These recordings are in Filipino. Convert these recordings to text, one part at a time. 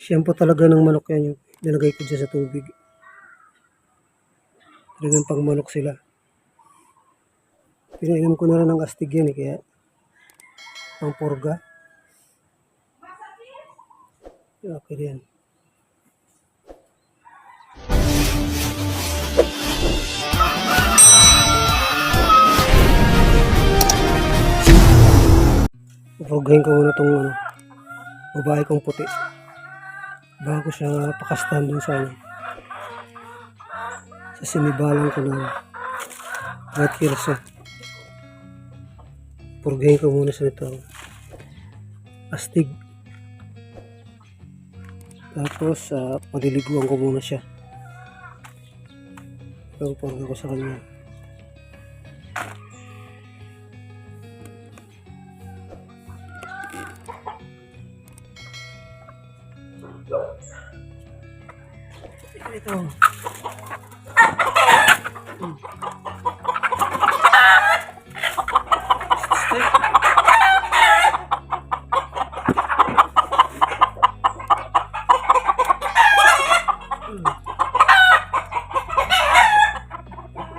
Shampoo talaga ng manok yan yung nilagay ko dyan sa tubig. Talagang pang manok sila. Pinainom ko na rin ng astig yan eh, kaya pang purga. Okay yan. Pupurgahin ko muna itong ano, babae kong puti. Bago siya pakastan dun sa ano, sa sinibalan ko ng white kirso. Purgahin ko muna sa ito. Astig. Tapos, uh, paliliguan ko muna siya. Ito, purga ko sa kanya. Ito.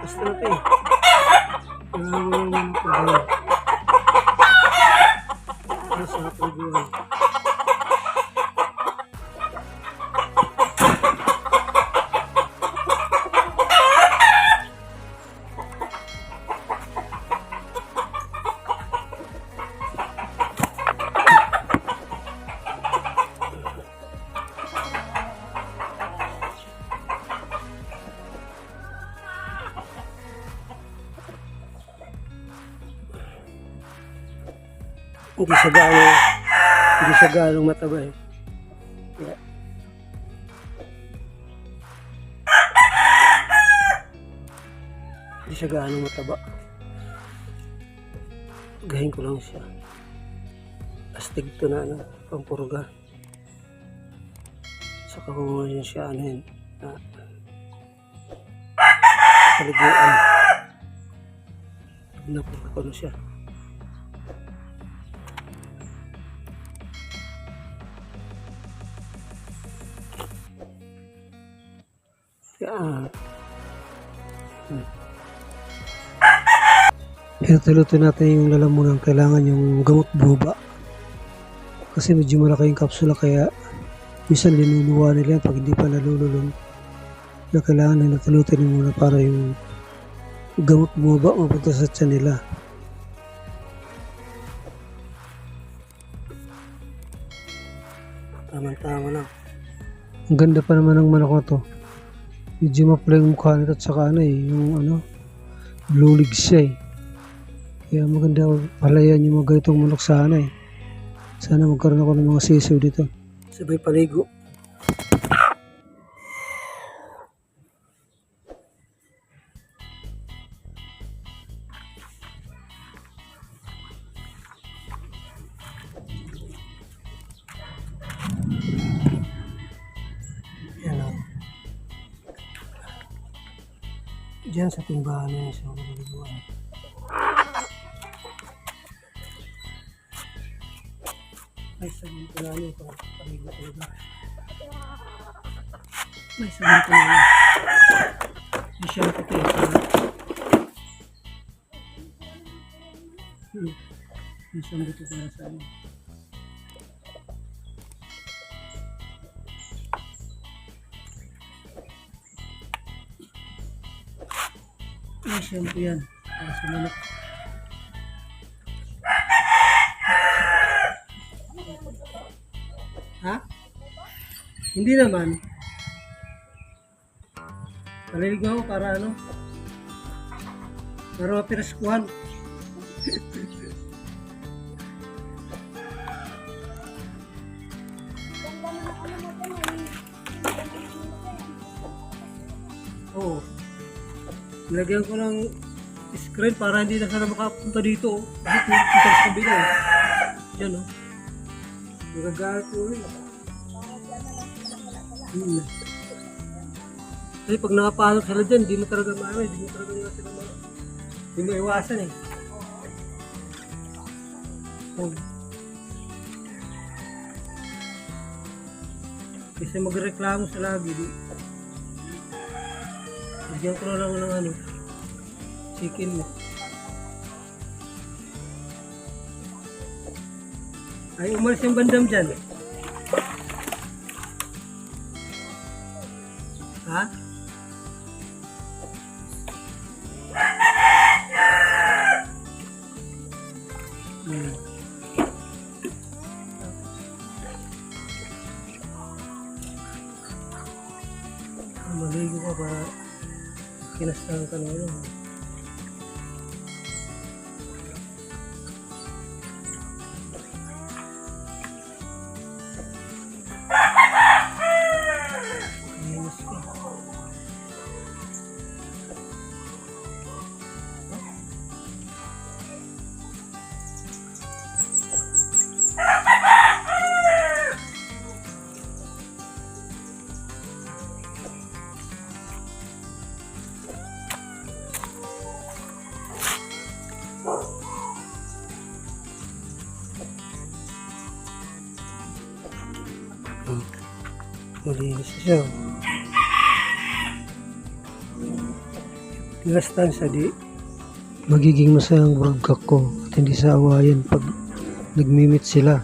Basta na ito eh. Kailangan mo yung. Hindi siya gaano, hindi siya gaano mataba eh. Kaya, hindi siya gaano mataba. Gahin ko lang siya. Astig to na ano, pampuruga. Saka ko ngayon siya ano yun, na kaliguan. Napurga ko na siya. Yan. Hmm. Pinutuloy natin yung lalamunan. Kailangan yung gamot buba. Kasi medyo malaki yung kapsula kaya minsan linunuwa nila pag hindi pa nalululong. Kaya kailangan na natulutin muna para yung gamot buba mapunta sa tiyan nila. Tama-tama lang. Ang ganda pa naman ng manok na to. Medyo mapula yung mukha nito at saka ano eh, yung ano, blue legs siya eh. Kaya maganda palayan yung mga ganitong manok sana eh. Sana magkaroon ako ng mga sisiw dito. Sabay paligo. Diyan sa timbahan na sa maliliguan. May sabon ko na para paligo talaga. May sabon ko na. May shampoo ko yun. Hmm. May shampoo ko sa ano. May shampoo yan. Para sa manok. Ha? Hindi naman. Naliligo ako para ano? Para mapiraskuhan. Nilagyan ko ng screen para hindi na sana makapunta dito. Kasi dito sa kabila eh. Diyan oh. Nagagalit ko rin. Hmm. Kasi pag nakapasok sila dyan, di mo talaga maano, di mo talaga nga sila ma... Di mo iwasan eh. Oh. Kasi magreklamo sa lagi. Di. Bigyan ko na lang ng ano. Chicken mo. Ay, umalis yung bandam dyan. Ha? Hmm. Kinastahan ka ng ano. Malinis siya. Last time sa di magiging masayang broadcast ko at hindi sa awayan pag nagmimit sila.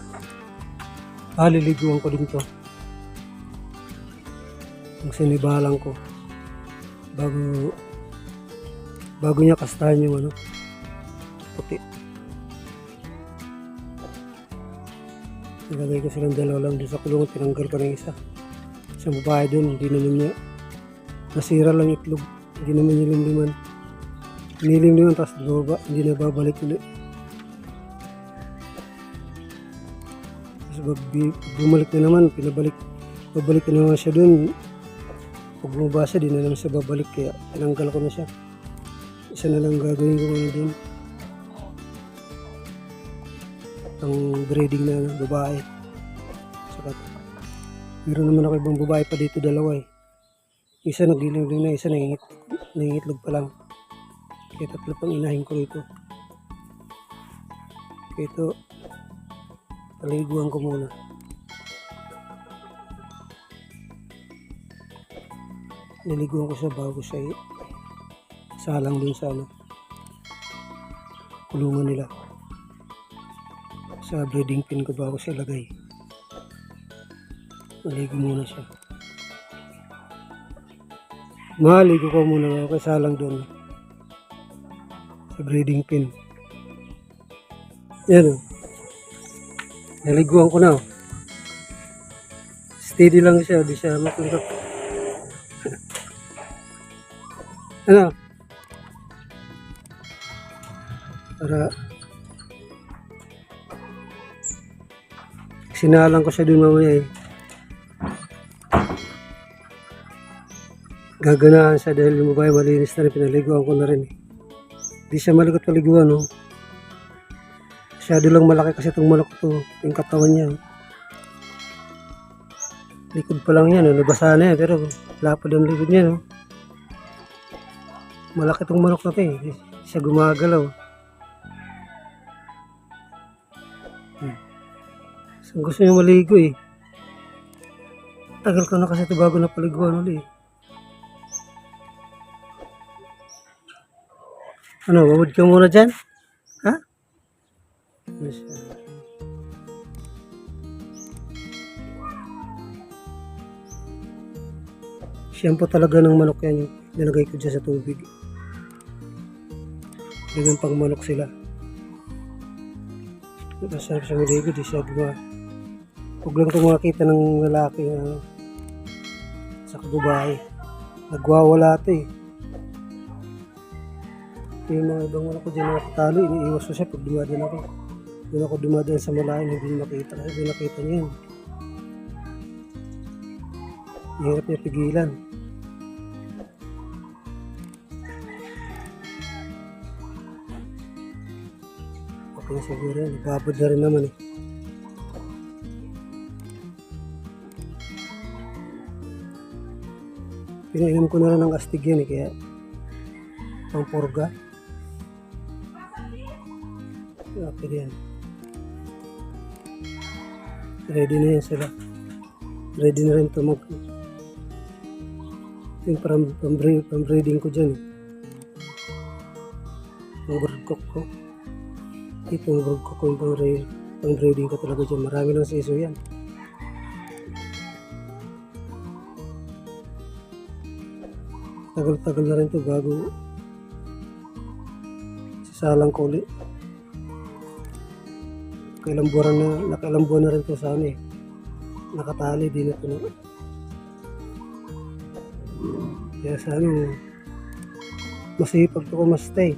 Ah, liliguan ko din to. Ang sinibalang ko. Bago bago niya kastahan yung ano puti. Nilagay ko silang dalawa lang doon sa kulungan, tinanggal ko ng isa. Sa babae doon, hindi naman niya nasira lang itlog. Hindi naman niya limliman. Nilimliman tapos bumaba, hindi na babalik ulit. Tapos bumalik na naman, pinabalik, babalik na naman siya doon. Pag bumaba siya, di na naman siya babalik kaya tinanggal ko na siya. Isa na lang gagawin ko ano doon. Ang breeding na ano, babae. Saka Meron naman ako ibang babae pa dito, dalawa eh. Isa naglilingling na, isa nangingit, nangingitlog pa lang. Kaya tatlo pang inahin ko rito. Kaya ito, paliguan ko muna. Niliguan ko siya bago siya i- salang dun sa ano, kulungan nila. Sa breeding pin ko bago siya lagay. Maligo muna siya. Maligo ko muna ako kaysa lang doon. Sa breeding pin. Yan o. Naliguan ko na o. Steady lang siya, di siya makulikap. ano? Para sinalang ko siya dun mamaya eh. Gaganahan siya dahil yung babae malinis na rin, pinaliguan ko na rin. eh. Di siya malikot paliguan, no? Masyado lang malaki kasi itong manok to, yung katawan niya. Likod pa lang yan, no? nabasa na yan, pero lapad ang likod niya, no? Malaki itong manok na to, eh. Siya gumagalaw. Hmm. So, gusto niya maligo, eh. Tagal ko na kasi ito bago napaliguan ulit, eh. Ano, mabud ka muna dyan? Ha? Shampoo talaga ng manok yan yung nilagay ko dyan sa tubig. Ganyan pang manok sila. Masarap siya maligo, di siya gawa. Huwag lang kung makakita ng lalaki na sa babae. Nagwawala ito eh. Yung mga ibang manok ko dyan nakatalo, iniiwas ko siya pag dumadaan ako. Doon ako dumadaan sa malayan, hindi nakita. Kung nakita niya yun. Hirap niya pigilan. Okay siguro yan. Babad na rin naman eh. Pinainom ko na rin ng astig yan eh. Kaya pang purga. Okay yan. Ready na yan sila. ready na rin to mag ito yung parang pambreeding, pambreeding ko dyan. eh. Yung broodcock ko. Ito yung broodcock ko yung pang-breeding ko talaga dyan. Marami ng siso yan. Tagal-tagal na rin to bago sasalang ko ulit. Kailang buwan na, nakailang buwan na rin to sa ano eh. Nakatali ito na. Kaya sa ano, masipag ko mastay.